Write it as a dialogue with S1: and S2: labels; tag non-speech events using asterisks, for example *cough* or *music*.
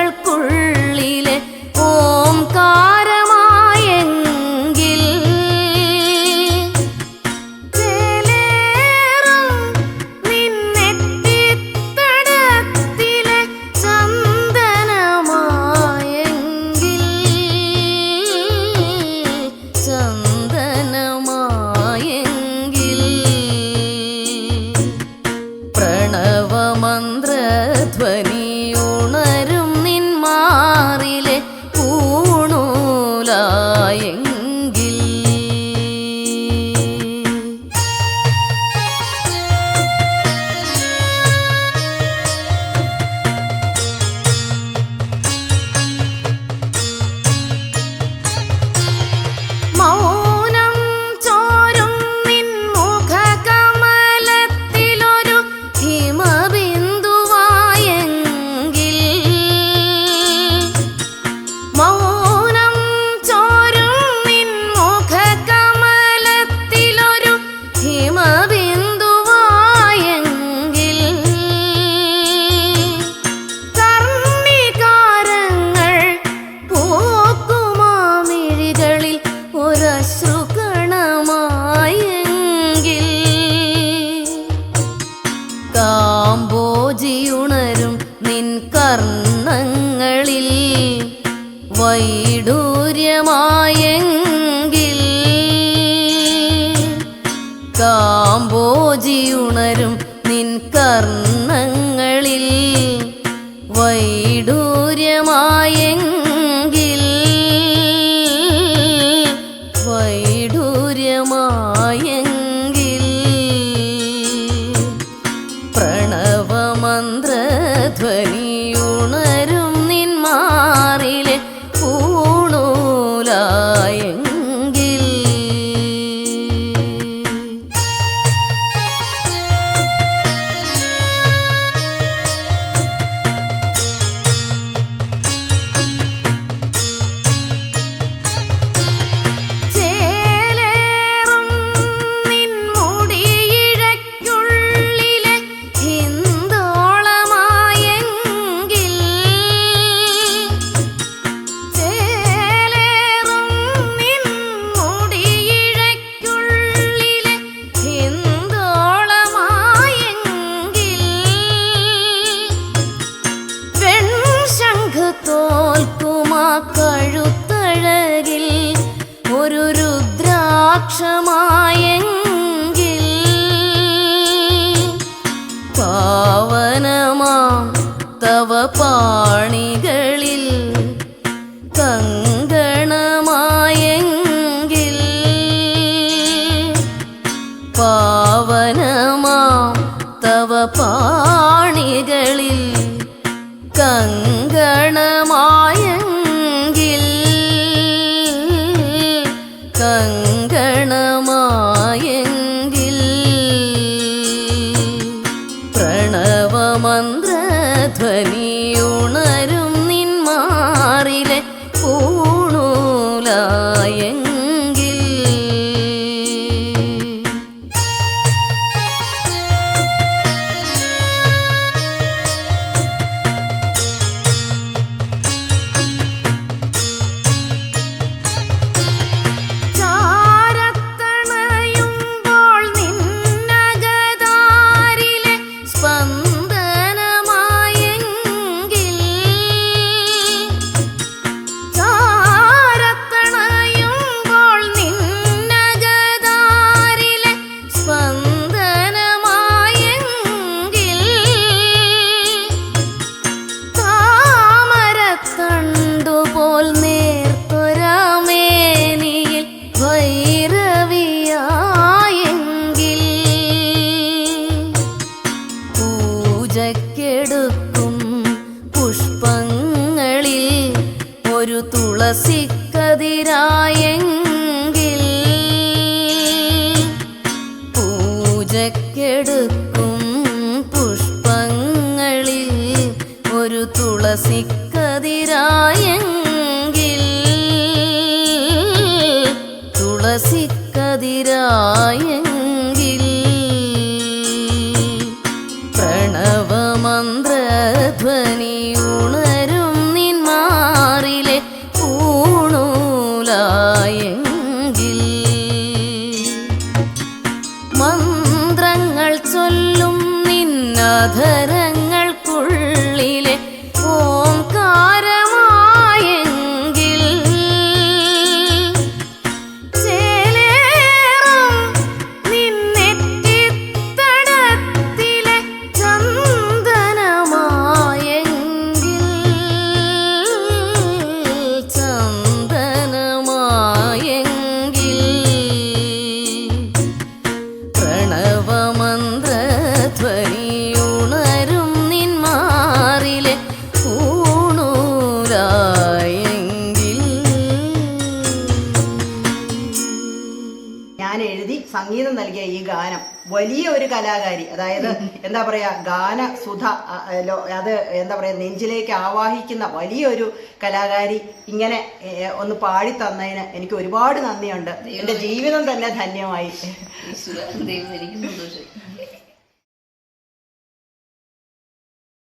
S1: അധരങ്ങൾക്കുള്ളിലെ ഓംകാരമായെങ്കിൽ നിന്നെത്തിത്തടത്തിലെ ചന്ദനമായെങ്കിൽ ചന്ദ വൈഡൂര്യമായെങ്കിൽ കാമ്പോജിയുണരും നിൻ കർണങ്ങളിൽ വൈഡൂര്യമായെങ്കിൽ ആകാശമായെങ്കിൽ പാവനമാ തവ പാണികളിൽ കങ്കണമായെങ്കിൽ പാവനമാ തവ പാണികളിൽ കങ്ക 所以 വികസിക്കതിരായെങ്കിൽ പ്രണവമന്ത്രധ്വനി ഉണരും നിന്മാറിലെ പൂണൂലായെങ്കിൽ
S2: മന്ത്രങ്ങൾ ചൊല്ലും
S1: നിന്നധര ഗാനം. വലിയ ഒരു കലാകാരി. അതായത് *laughs* എന്താ പറയാ ഗാന സുധ അത് എന്താ പറയാ നെഞ്ചിലേക്ക് ആവാഹിക്കുന്ന വലിയൊരു കലാകാരി ഇങ്ങനെ ഒന്ന് പാടി തന്നതിന് എനിക്ക് ഒരുപാട് നന്ദിയുണ്ട്. എന്റെ ജീവിതം തന്നെ ധന്യമായി.
S3: എനിക്ക് സന്തോഷം.